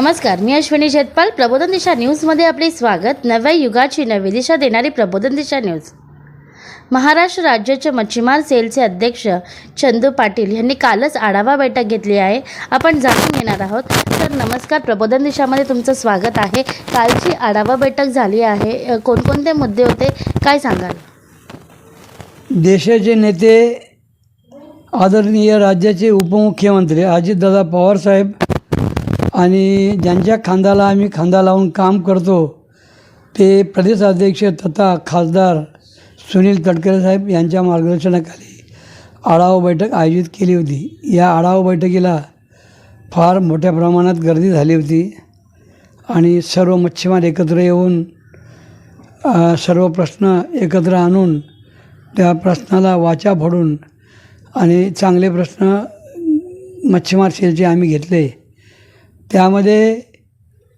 नमस्कार मी अश्विनी शेतपाल. प्रबोधन दिशा न्यूजमध्ये आपले स्वागत. नव्या युगाची नवी दिशा देणारी प्रबोधन दिशा न्यूज. महाराष्ट्र राज्याचे मच्छीमार सेलचे अध्यक्ष चंदू पाटील यांनी कालच आढावा बैठक घेतली आहे. आपण जाणून घेणार आहोत. तर नमस्कार. प्रबोधन दिशामध्ये तुमचं स्वागत आहे. कालची आढावा बैठक झाली आहे. कोणकोणते मुद्दे होते? काय सांगाल? देशाचे नेते आदरणीय राज्याचे उपमुख्यमंत्री अजितदादा पवारसाहेब आणि ज्यांच्या खांद्याला आम्ही खांदा लावून काम करतो ते प्रदेशाध्यक्ष तथा खासदार सुनील तटकरे साहेब यांच्या मार्गदर्शनाखाली आढावा बैठक आयोजित केली होती. या आढावा बैठकीला फार मोठ्या प्रमाणात गर्दी झाली होती आणि सर्व मच्छीमार एकत्र येऊन सर्व प्रश्न एकत्र आणून त्या प्रश्नाला वाचा फोडून आणि चांगले प्रश्न मच्छीमार सेलचे आम्ही घेतले. त्यामध्ये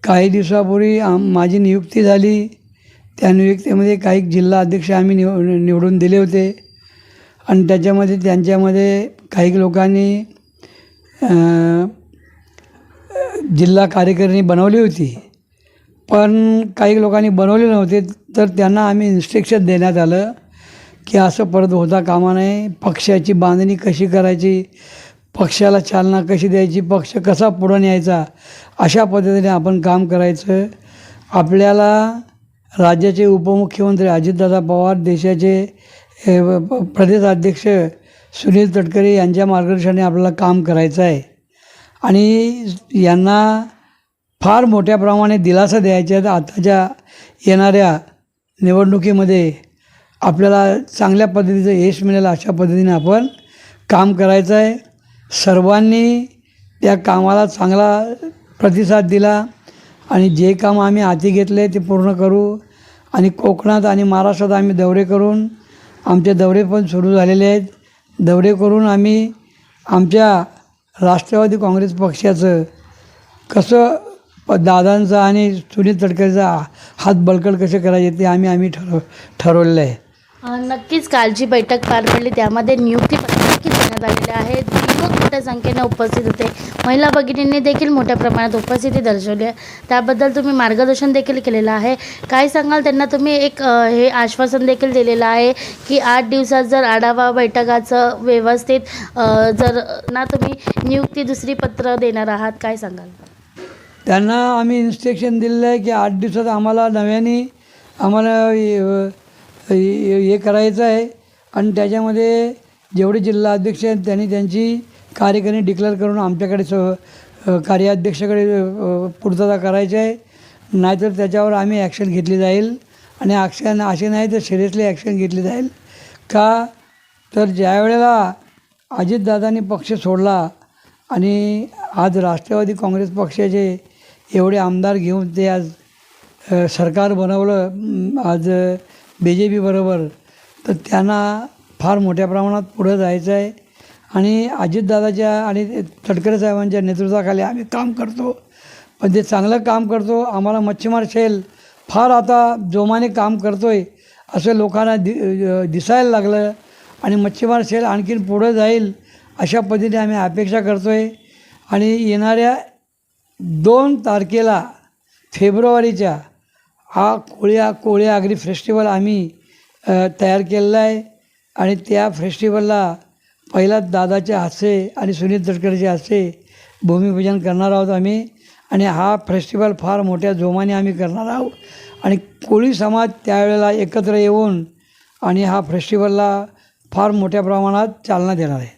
काही दिवसापूर्वी आम माझी नियुक्ती झाली. त्या नियुक्तीमध्ये काही जिल्हा अध्यक्ष आम्ही निव निवडून दिले होते. आणि त्याच्यामध्ये त्यांच्यामध्ये काही लोकांनी जिल्हा कार्यकारिणी बनवली होती. पण काही लोकांनी बनवले नव्हते तर त्यांना आम्ही इन्स्ट्रक्शन देण्यात आलं की असं परत होता कामा नये. पक्षाची बांधणी कशी करायची? पक्षाला चालना कशी द्यायची पक्ष कसा पुढं न्यायचा अशा पद्धतीने आपण काम करायचं. आपल्याला राज्याचे उपमुख्यमंत्री अजितदादा पवार देशाचे प्रदेशाध्यक्ष सुनील तटकरे यांच्या मार्गदर्शनाने आपल्याला काम करायचं आहे. आणि यांना फार मोठ्या प्रमाणे दिलासा द्यायचा आहे आताच्या येणाऱ्या निवडणुकीमध्ये आपल्याला चांगल्या पद्धतीचं यश मिळेल अशा पद्धतीने आपण काम करायचं आहे. सर्वांनी त्या कामाला चांगला प्रतिसाद दिला आणि जे काम आम्ही हाती घेतले ते पूर्ण करू आणि कोकणात आणि महाराष्ट्रात आम्ही दौरे करून आमचे दौरे पण सुरू झालेले आहेत. दौरे करून आम्ही आमच्या राष्ट्रवादी काँग्रेस पक्षाचं कसं प दादांचा आणि सुनील तटकरेचा हात बळकट कसे करायचे ते आम्ही आम्ही ठरव ठरवलेलं आहे. नक्कीच कालची बैठक पार पडली. त्यामध्ये नियुक्ती नक्की देण्यात आलेले आहेत. खूप मोठ्या संख्येने उपस्थित होते. महिला भगिनींनी देखील मोठ्या प्रमाणात उपस्थिती दर्शवली आहे. त्याबद्दल तुम्ही मार्गदर्शन देखील केलेलं आहे. काय सांगाल? त्यांना तुम्ही एक हे आश्वासन देखील दिलेलं आहे की आठ दिवसात जर आढावा बैठकाचं व्यवस्थित जर ना तुम्ही नियुक्ती दुसरी पत्र देणार आहात काय सांगाल? त्यांना आम्ही इन्स्ट्रक्शन दिलेलं आहे की आठ दिवसात आम्हाला नव्याने आम्हाला हे करायचं आहे. आणि त्याच्यामध्ये जेवढे जिल्हा अध्यक्ष आहेत त्यांनी त्यांची कार्यकारिणी डिक्लेअर करून आमच्याकडे स कार्याध्यक्षाकडे पूर्तता करायची आहे. नाहीतर त्याच्यावर आम्ही ॲक्शन घेतली जाईल. आणि ॲक्शन असे नाही तर सिरियसली ॲक्शन घेतली जाईल. का? तर ज्या वेळेला अजितदादांनी पक्ष सोडला आणि आज राष्ट्रवादी काँग्रेस पक्षाचे एवढे आमदार घेऊन ते आज सरकार बनवलं आज बी जे पीबरोबर तर त्यांना फार मोठ्या प्रमाणात पुढं जायचं आहे. आणि अजितदादाच्या आणि तटकरे साहेबांच्या नेतृत्वाखाली आम्ही काम करतो. पण ते चांगलं काम करतो. आम्हाला मच्छीमार शेल फार आता जोमाने काम करतो आहे असं लोकांना दि दिसायला लागलं. आणि मच्छीमार शेल आणखीन पुढं जाईल अशा पद्धतीने आम्ही अपेक्षा करतो आहे आणि येणाऱ्या दोन तारखेला फेब्रुवारीच्या हा कोळ्या कोळ्या आगरी फेस्टिवल आम्ही तयार केलेला आहे. आणि त्या फेस्टिवलला पहिला दादाचे हस्ते आणि सुनील तटकरेचे हस्ते भूमिपूजन करणार आहोत आम्ही. आणि हा फेस्टिवल फार मोठ्या जोमाने आम्ही करणार आहोत. आणि कोळी समाज त्यावेळेला एकत्र येऊन आणि हा फेस्टिवलला फार मोठ्या प्रमाणात चालना देणार आहे.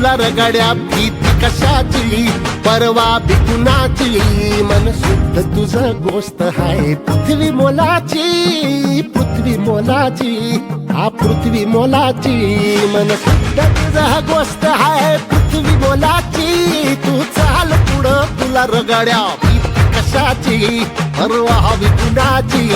तुला रगड्या भीती कशाची? परवा बिकुनाची मन शुद्ध तुझं गोष्ट हाय. पृथ्वी मोलाची पृथ्वी मोलाची हा पृथ्वी मोलाची. मन शुद्ध तुझं गोष्ट हाय. पृथ्वी मोलाची तू चाल पुढं तुला रगड्या भीती कशाची? परवा बिकुनाची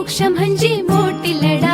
औक्ष म्हणजे मोठी लढाई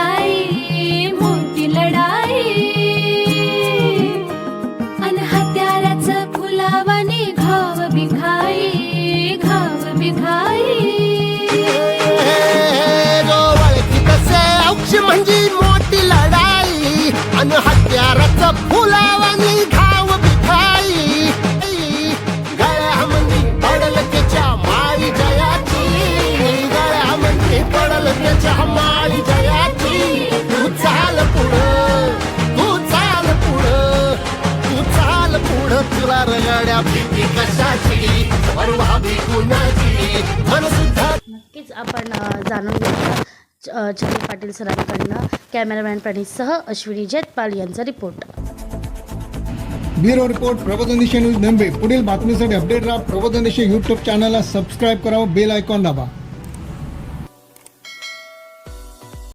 रगड्या भीती कशाची परवा कुणाची? मन सुद्धा नक्कीच आपण जाणून घेऊया छत्री पाटील सरांकडनं कॅमेरामॅन प्रणीतसह अश्विनी जैतपाल यांचा report. Bureau report Prabodhan news Mumbai. पुढील बातमीसाठी अपडेट राहा प्रबोधन यूट्यूब चॅनलला सबस्क्राईब करा व बेल आयकॉन दाबा.